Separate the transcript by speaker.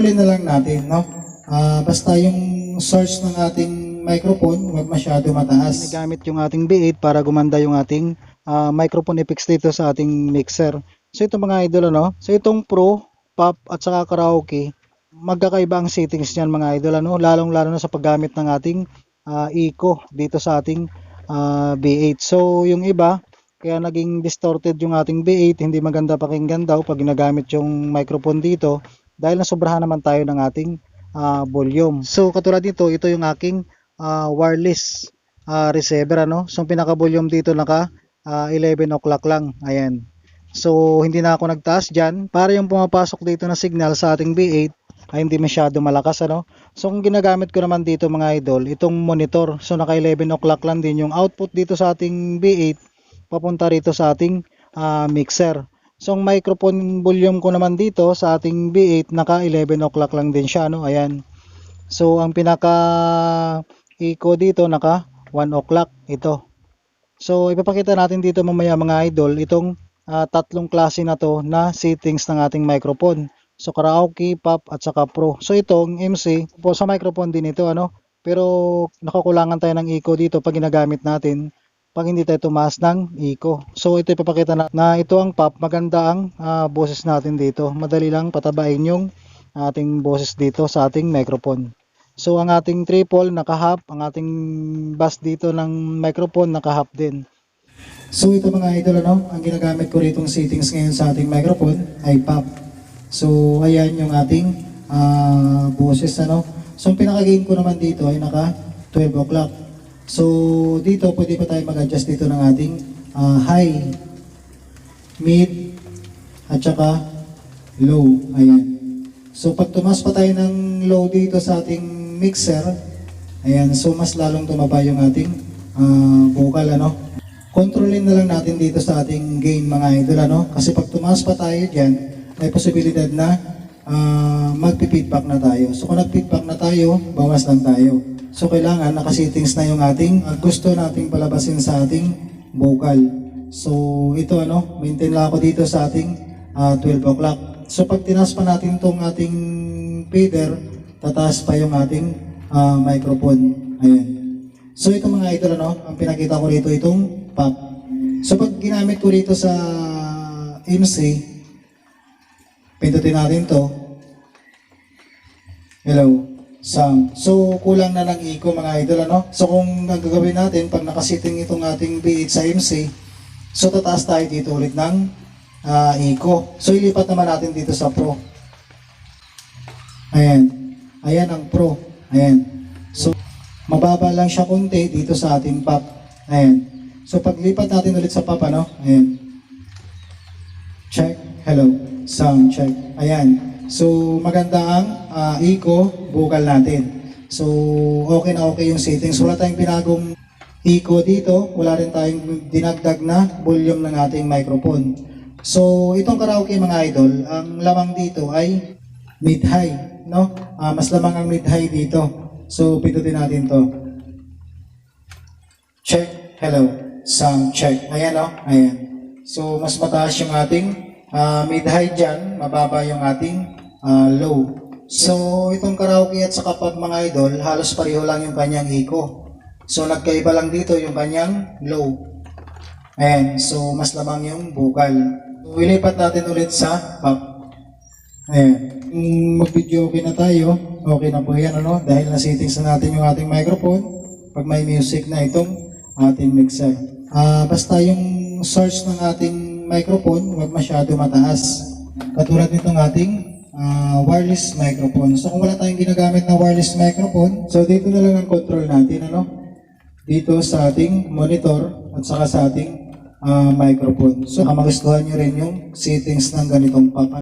Speaker 1: kontrolin na lang natin, no? Ah, basta yung source ng ating microphone, wag masyado mataas.
Speaker 2: Ginagamit yung ating B8 para gumanda yung ating ah, microphone effects dito sa ating mixer. So ito mga idol ano, so itong Pro, Pop at saka Karaoke, magkakaiba ang settings niyan mga idol ano, lalong lalo na sa paggamit ng ating ah, Eco dito sa ating ah, B8. So yung iba, kaya naging distorted yung ating B8, hindi maganda pakinggan daw pag ginagamit yung microphone dito dahil nasobrahan naman tayo ng ating ah, volume. So katulad nito, ito yung aking ah, wireless ah, receiver ano. So pinaka volume dito naka ah, 11 o'clock lang. Ayan. So hindi na ako nagtaas diyan para yung pumapasok dito na signal sa ating B8 ay hindi masyado malakas ano. So kung ginagamit ko naman dito mga idol, itong monitor. So naka 11 o'clock lang din yung output dito sa ating B8 papunta rito sa ating ah, mixer. So ang microphone volume ko naman dito sa ating B8 naka 11 o'clock lang din siya no. Ayan. So ang pinaka eco dito naka 1 o'clock ito. So ipapakita natin dito mamaya mga idol itong ah, tatlong klase na to na settings ng ating microphone. So karaoke, pop at saka pro. So itong MC po sa microphone din ito ano. Pero nakakulangan tayo ng eco dito pag ginagamit natin pag hindi tayo tumaas ng eco. So ito ipapakita na, na ito ang pop, maganda ang ah, boses natin dito. Madali lang patabain yung ating boses dito sa ating microphone. So ang ating triple nakahap, ang ating bass dito ng microphone nakahap din.
Speaker 1: So ito mga idol, ano, ang ginagamit ko rito settings ngayon sa ating microphone ay pop. So ayan yung ating ah, boses, ano. So pinaka-gain ko naman dito ay naka 12 o'clock. So dito pwede pa tayo mag-adjust dito ng ating ah, high, mid, at saka low. Ayan. So pag tumas pa tayo ng low dito sa ating mixer, ayan, so mas lalong tumaba yung ating ah, vocal, ano. Kontrolin na lang natin dito sa ating gain mga idol, ano. Kasi pag tumaas pa tayo dyan, may posibilidad na ah, magpi-feedback na tayo. So kung nag-feedback na tayo, bawas lang tayo. So kailangan naka-settings na yung ating ah, gusto nating palabasin sa ating vocal. So ito ano, maintain lang ako dito sa ating ah, 12 o'clock. So pag tinas pa natin tong ating fader, tataas pa yung ating ah, microphone. Ayan. So ito mga idol ano, ang pinakita ko rito itong pop. So pag ginamit ko rito sa MC, pindutin natin to. Hello, sound. So kulang na ng echo mga idol ano. So kung gagawin natin pag nakasiting itong ating B8 sa MC, so tataas tayo dito ulit ng ah, echo. So ilipat naman natin dito sa Pro. Ayan. Ayan ang Pro. Ayan. So mababa lang siya konti dito sa ating pop. Ayan. So paglipat natin ulit sa pop ano. Ayan. Check. Hello. Sound check. Ayan. So maganda ang ah, echo vocal natin. So okay na okay yung settings. Wala tayong pinagong echo dito. Wala rin tayong dinagdag na volume ng ating microphone. So itong karaoke mga idol, ang lamang dito ay mid-high, no? Ah, mas lamang ang mid-high dito. So pindutin natin to. Check. Hello. Sound check. Ayan o. Ayan. So, mas mataas yung ating ah, mid-high dyan. Mababa yung ating ah, low. So, itong karaoke at saka pag mga idol, halos pareho lang yung kanyang echo. So, nagkaiba lang dito yung kanyang low. Ayan. So, mas lamang yung vocal. So, ilipat natin ulit sa pop. Ayan. Kung mag-video okay na tayo, okay na po yan, ano? Dahil na-settings na natin yung ating microphone. Pag may music na itong ating mixer. Ah, basta yung source ng ating microphone, huwag masyado mataas. Katulad nitong ating ah, wireless microphone. So kung wala tayong ginagamit na wireless microphone, so dito na lang ang control natin, ano? Dito sa ating monitor at saka sa ating ah, microphone. So, magustuhan nyo rin yung settings ng ganitong pop.